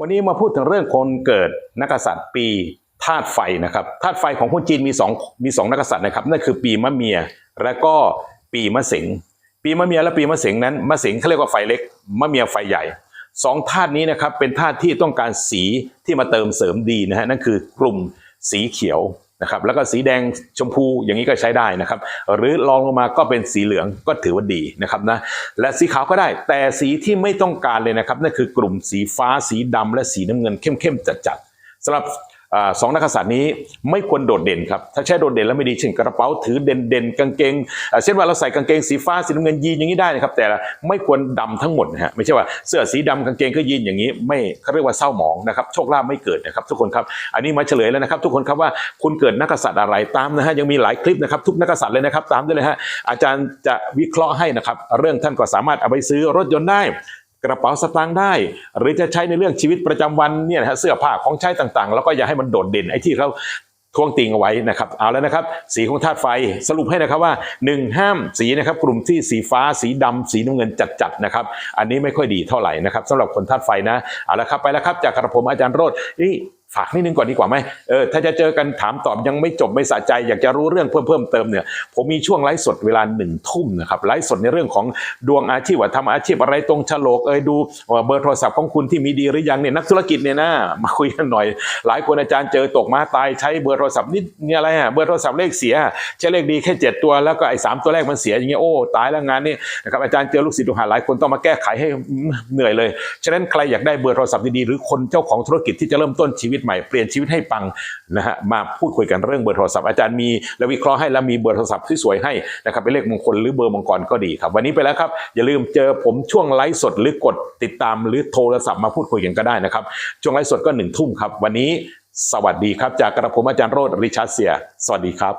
วันนี้มาพูดถึงเรื่องคนเกิดนักษัตริย์ปีธาตุไฟนะครับธาตุไฟของคนจีนมีสองมีสองนักกษัตริย์นะครับนั่นคือปีมะเมียและก็ปีมะเสงปีมะเมียและปีมะเสงนั้นมะเสงเขาเรียกว่าไฟเล็กมะเมียไฟใหญ่สองธาตุนี้นะครับเป็นธาตุที่ต้องการสีที่มาเติมเสริมดีนะฮะนั่นคือกลุ่มสีเขียว นะครับแล้วก็สีแดงชมพูอย่างนี้ก็ใช้ได้นะครับ หรือลองลงมาก็เป็นสีเหลืองก็ถือว่าดีนะครับนะและสีขาวก็ได้ แต่สีที่ไม่ต้องการเลยนะครับนั่นคือกลุ่มสีฟ้าสีดำและสีน้ำเงินเข้มๆจัดๆสำหรับ สองนักกษัตริย์นี้ไม่ควรโดดเด่นครับ ถ้าใช้โดดเด่นแล้วไม่ดีเช่นกระเป๋าถือเด่นๆกางเกงเช่นว่าเราใส่กางเกงสีฟ้าสีน้ำเงินยีนอย่างนี้ได้นะครับ แต่ไม่ควรดำทั้งหมดนะฮะไม่ใช่ว่าเสื้อสีดำกางเกงก็ยีนอย่างนี้ ไม่เขาเรียกว่าเศร้าหมองนะครับโชคลาภไม่เกิดนะครับทุกคนครับอันนี้มาเฉลยแล้วนะครับ ทุกคนครับว่าคุณเกิดนักกษัตริย์อะไรตามนะฮะยังมีหลายคลิปนะครับทุกนักกษัตริย์เลยนะครับ ตามได้เลยฮะอาจารย์จะวิเคราะห์ให้นะครับเรื่องท่านก็สามารถเอาไปซื้อรถยนต์ได้ กระเป๋าสตางค์ได้ หรือจะใช้ในเรื่องชีวิตประจำวันเนี่ยนะฮะเสื้อผ้าของใช้ต่างๆ แล้วก็อย่าให้มันโดดเด่นไอ้ที่เขาทวงติงเอาไว้นะครับเอาแล้วนะครับ สีของธาตุไฟสรุปให้นะครับว่า 1 ห้ามสีนะครับกลุ่มที่สีฟ้าสีดำสีน้ำเงินจัดๆนะครับ อันนี้ไม่ค่อยดีเท่าไหร่นะครับสำหรับคนธาตุไฟนะเอาละครับไปแล้วครับจากกระผมอาจารย์โรดนี่ ฝากนิดนึงก่อนดีกว่าไหมเออถ้าจะเจอกันถามตอบยังไม่จบไม่สะใจ อยากจะรู้เรื่องเพิ่มเพิ่มเติมเนี่ยผมมีช่วงไลฟ์สดเวลาหนึ่งทุ่มนะครับไลฟ์สดในเรื่องของดวงอาชีพว่าทำอาชีพอะไรตรงฉลกเอยดูว่าเบอร์โทรศัพท์ของคุณที่มีดีหรือยังเนี่ยนักธุรกิจเนี่ยนะมาคุยกันหน่อย หลายคนอาจารย์เจอตกมาตายใช้เบอร์โทรศัพท์นี่นี่อะไรอะเบอร์โทรศัพท์เลขเสียใช้เลขดีแค่เจ็ดตัวแล้วก็ไอ้สามตัวแรกมันเสียอย่างเงี้ยโอ้ตายแล้วงานนี่นะครับอาจารย์เจอลูกศิษย์ลูกหาหลายคนต้องมาแก้ไขให้เหนื่อยเลยฉะนั้นใครอยากได้เบอร์โทรศัพท์ดีๆหรือคนเจ้าของธุรกิจที่จะเริ่มต้นชีวิตใหม่เปลี่ยนชีวิตให้ปังนะฮะมาพูดคุยกันเรื่องเบอร์โทรศัพท์อาจารย์มีและวิเคราะห์ให้แล้วมีเบอร์โทรศัพท์ที่สวยให้นะครับเป็นเลขมงคลหรือเบอร์มังกรก็ดีครับ วันนี้ไปแล้วครับ อย่าลืมเจอผมช่วงไลฟ์สดหรือกดติดตามหรือโทรศัพท์มาพูดคุยกันก็ได้นะครับ ช่วงไลฟ์สดก็หนึ่งทุ่มครับ วันนี้สวัสดีครับ จากกระผมอาจารย์โรดริชาร์ดเสีย สวัสดีครับ